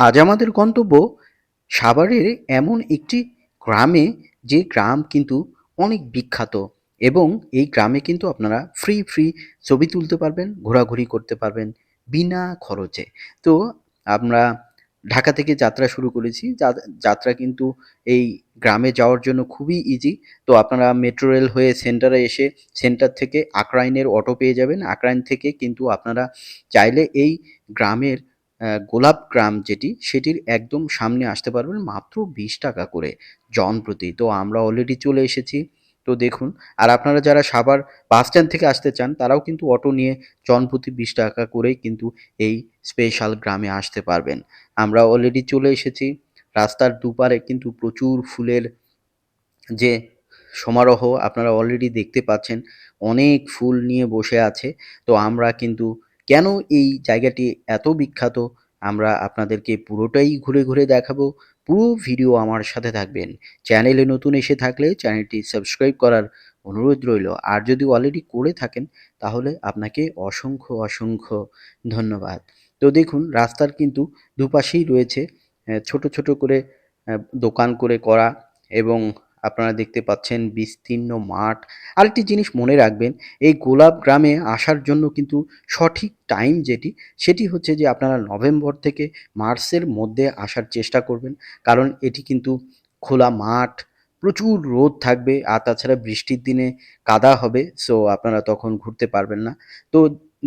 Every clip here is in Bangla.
আজ আমাদের গন্তব্য সাভারের এমন একটি গ্রামে, যে গ্রাম কিন্তু অনেক বিখ্যাত এবং এই গ্রামে কিন্তু আপনারা ফ্রি ফ্রি ছবি তুলতে পারবেন, ঘোরাঘুরি করতে পারবেন বিনা খরচে। তো আমরা ঢাকা থেকে যাত্রা শুরু করেছি যাত্রা কিন্তু এই গ্রামে যাওয়ার জন্য খুবই ইজি তো আপনারা মেট্রো রেল হয়ে সেন্টারে এসে সেন্টার থেকে আকরাইনের অটো পেয়ে যাবেন। আকরাইন থেকে কিন্তু আপনারা চাইলে এই গ্রামের গোলাপ গ্রাম যেটি, সেটির একদম সামনে আসতে পারবেন মাত্র বিশ টাকা করে জন প্রতি তো আমরা অলরেডি চলে এসেছি। তো দেখুন, আর আপনারা যারা সাভার বাস স্ট্যান্ড থেকে আসতে চান, তারাও কিন্তু অটো নিয়ে জন প্রতি বিশ টাকা করেই কিন্তু এই স্পেশাল গ্রামে আসতে পারবেন। আমরা অলরেডি চলে এসেছি। রাস্তার দুপারে কিন্তু প্রচুর ফুলের যে সমারোহ, আপনারা অলরেডি দেখতে পাচ্ছেন, অনেক ফুল নিয়ে বসে আছে। তো আমরা কিন্তু কেন এই জায়গাটি এত বিখ্যাত? আমরা আপনাদেরকে পুরোটাই ঘুরে ঘুরে দেখাবো। পুরো ভিডিও আমার সাথে থাকবেন। চ্যানেলে নতুন এসে থাকলে চ্যানেলটি সাবস্ক্রাইব করার অনুরোধ রইল। আর যদি অলরেডি করে থাকেন, তাহলে আপনাকে অসংখ্য অসংখ্য ধন্যবাদ। তো দেখুন, রাস্তার কিন্তু দুপাশেই রয়েছে ছোট ছোট করে দোকান করে করা এবং আপনারা দেখতে পাচ্ছেন বিস্তীর্ণ মাঠ। আরেকটি জিনিস মনে রাখবেন, এই গোলাপ গ্রামে আসার জন্য কিন্তু সঠিক টাইম যেটি, সেটি হচ্ছে যে আপনারা নভেম্বর থেকে মার্চের মধ্যে আসার চেষ্টা করবেন। কারণ এটি কিন্তু খোলা মাঠ, প্রচুর রোদ থাকবে আর তাছাড়া বৃষ্টির দিনে কাদা হবে সো আপনারা তখন ঘুরতে পারবেন না। তো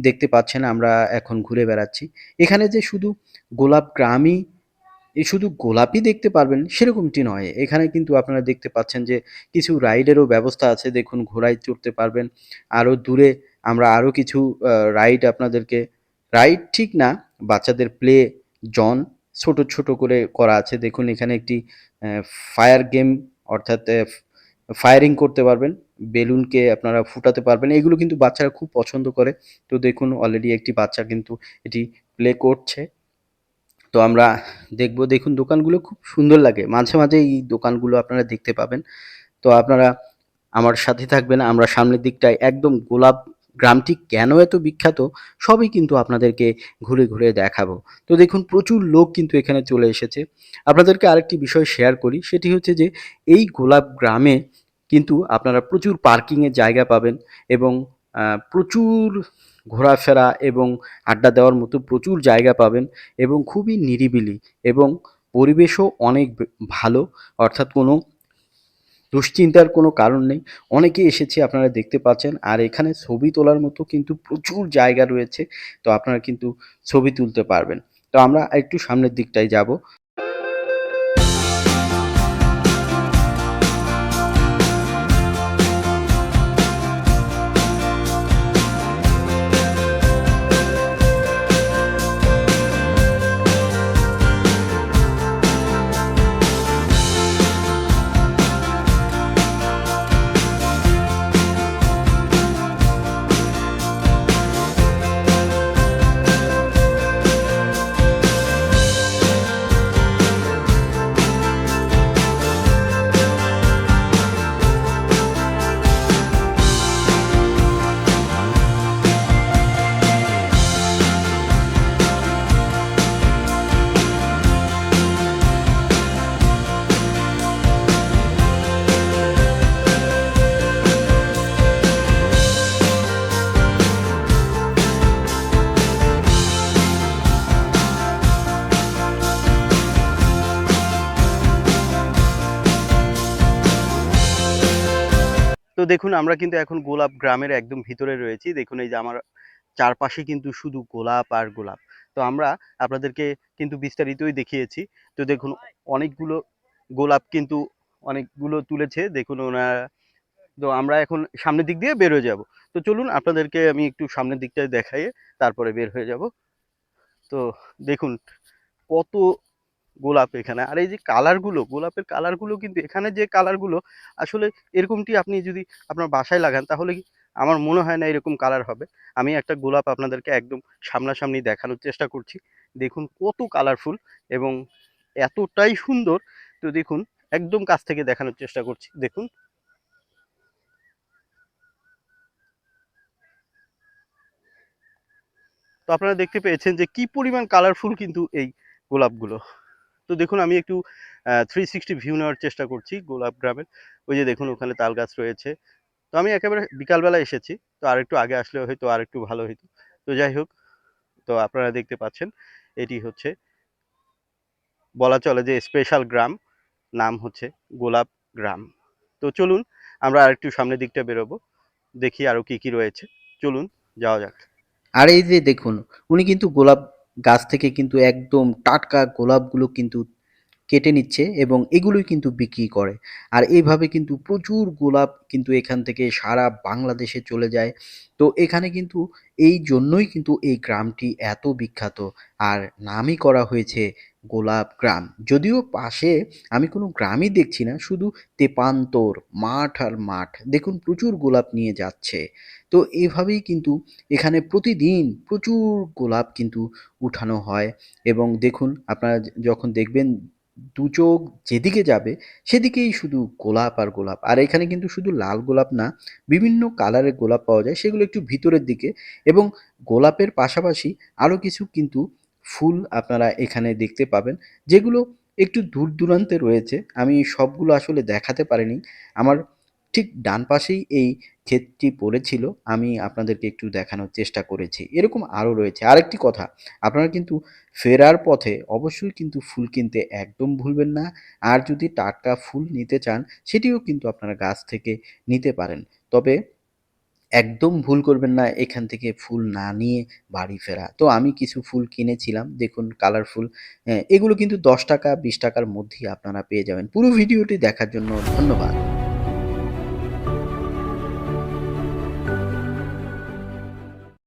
দেখতে পাচ্ছেন আমরা এখন ঘুরে বেড়াচ্ছি। এখানে যে শুধু গোলাপ গ্রামই এই শুধু গোলাপই দেখতে পারবেন সেরকমটি নয়। এখানে কিন্তু আপনারা দেখতে পাচ্ছেন যে কিছু রাইডেরও ব্যবস্থা আছে। দেখুন, ঘোড়ায় চড়তে পারবেন। আরও দূরে আমরা আরও কিছু রাইড আপনাদেরকে, রাইড ঠিক না, বাচ্চাদের প্লে জন ছোট ছোট করে করা আছে। দেখুন, এখানে একটি ফায়ার গেম অর্থাৎ ফায়ারিং করতে পারবেন। বেলুনকে আপনারা ফুটাতে পারবেন। এগুলো কিন্তু বাচ্চারা খুব পছন্দ করে। তো দেখুন অলরেডি একটি বাচ্চা কিন্তু এটি প্লে করছে। তো আমরা দেখব, দেখুন দোকানগুলো খুব সুন্দর লাগে। মাঝে মাঝে এই দোকানগুলো আপনারা দেখতে পাবেন। তো আপনারা আমার সাথে থাকবেন, আমরা সামনের দিকটায় একদম গোলাপ গ্রামটি কেন এত বিখ্যাত, সবই কিন্তু আপনাদেরকে ঘুরে ঘুরে দেখাবো। তো দেখুন, প্রচুর লোক কিন্তু এখানে চলে এসেছে। আপনাদেরকে আরেকটি বিষয় শেয়ার করি, সেটি হচ্ছে যে এই গোলাপ গ্রামে কিন্তু আপনারা প্রচুর পার্কিংয়ের জায়গা পাবেন এবং প্রচুর ঘোরাফেরা এবং আড্ডা দেওয়ার মতো প্রচুর জায়গা পাবেন এবং খুবই নিরিবিলি এবং পরিবেশও অনেক ভালো। অর্থাৎ কোনো দুশ্চিন্তার কোনো কারণ নেই। অনেকে এসেছে, আপনারা দেখতে পাচ্ছেন। আর এখানে ছবি তোলার মতো কিন্তু প্রচুর জায়গা রয়েছে। তো আপনারা কিন্তু ছবি তুলতে পারবেন। তো আমরা একটু সামনের দিকটায় যাব। তো দেখুন, আমরা কিন্তু এখন গোলাপ গ্রামের একদম ভিতরে রয়েছি। দেখুন, এই যে আমার চারপাশে কিন্তু শুধু গোলাপ আর গোলাপ। তো আমরা আপনাদেরকে কিন্তু বিস্তারিতই দেখিয়েছি। তো দেখুন, অনেকগুলো গোলাপ কিন্তু অনেকগুলো তুলেছে। দেখুন, ওনারা তো আমরা এখন সামনের দিক দিয়ে বের হয়ে যাব। তো চলুন, আপনাদেরকে আমি একটু সামনের দিকটায় দেখাই তারপরে বের হয়ে যাব। তো দেখুন, কত গোলাপ এখানে। আর এই যে কালারগুলো গোলাপের কালারগুলো কিন্তু এখানে যে কালারগুলো আসলে এরকমটি আপনি যদি আপনার বাসায় লাগান, তাহলে আমার মনে হয় না এরকম কালার হবে। আমি একটা গোলাপ আপনাদেরকে একদম সামনাসামনি দেখানোর চেষ্টা করছি। দেখুন কত কালারফুল এবং এতটাই সুন্দর। তো দেখুন, একদম কাছ থেকে দেখানোর চেষ্টা করছি। দেখুন। তো আপনারা দেখতে পেয়েছেন যে কি পরিমাণ কালারফুল কিন্তু এই গোলাপগুলো। তো দেখুন, আমি একটু থ্রি সিক্সটি ভিউ নেওয়ার চেষ্টা করছি গোলাপ গ্রামের। ওই যে দেখুন, ওখানে তাল গাছ রয়েছে। তো আমি একেবারে বিকালবেলা এসেছি, তো আর একটু আগে আসলে হয়তো আর একটু ভালো হতো তো যাই হোক, তো আপনারা দেখতে পাচ্ছেন, এটি হচ্ছে বলা চলে যে স্পেশাল গ্রাম, নাম হচ্ছে গোলাপ গ্রাম। তো চলুন, আমরা আর একটু সামনের দিকটা বেরোবো, দেখি আরও কি কি রয়েছে। চলুন, যাওয়া যাক। আর এই যে দেখুন, উনি কিন্তু গোলাপ গাছ থেকে কিন্তু একদম টাটকা গোলাপগুলো কিন্তু কেটে নিচ্ছে এবং এগুলোই কিন্তু বিক্রি করে। আর এইভাবে কিন্তু প্রচুর গোলাপ কিন্তু এখান থেকে সারা বাংলাদেশে চলে যায়। তো এখানে কিন্তু এই জন্যই কিন্তু এই গ্রামটি এত বিখ্যাত। আর নামই করা হয়েছে গোলাপ গ্রাম। যদিও পাশে আমি কোনো গ্রামই দেখছি না, শুধু তেপান্তর, মাঠ আর মাঠ। দেখুন, প্রচুর গোলাপ নিয়ে যাচ্ছে। তো এভাবেই কিন্তু এখানে প্রতিদিন প্রচুর গোলাপ কিন্তু উঠানো হয়। এবং দেখুন, আপনারা যখন দেখবেন দু চোখ যেদিকে যাবে, সেদিকেই শুধু গোলাপ আর গোলাপ। আর এখানে কিন্তু শুধু লাল গোলাপ না, বিভিন্ন কালারের গোলাপ পাওয়া যায়। সেগুলো একটু ভিতরের দিকে। এবং গোলাপের পাশাপাশি আরও কিছু কিন্তু ফুল আপনারা এখানে দেখতে পাবেন, যেগুলো একটু দূর দূরান্তে রয়েছে। আমি সবগুলো আসলে দেখাতে পারিনি। আমার ঠিক ডান পাশেই এই ক্ষেতটি পড়েছিল, আমি আপনাদেরকে একটু দেখানোর চেষ্টা করেছি। এরকম আরও রয়েছে। আরেকটি কথা, আপনারা কিন্তু ফেরার পথে অবশ্যই কিন্তু ফুল কিনতে একদম ভুলবেন না। আর যদি টাটকা ফুল নিতে চান, সেটিও কিন্তু আপনারা গাছ থেকে নিতে পারেন। তবে একদম ভুল করবেন না, এখান থেকে ফুল না নিয়ে বাড়ি ফেরা। তো আমি কিছু ফুল কিনেছিলাম, দেখুন কালারফুল এগুলো কিন্তু দশ টাকা, বিশ টাকার মধ্যেই আপনারা পেয়ে যাবেন। পুরো ভিডিওটি দেখার জন্য ধন্যবাদ।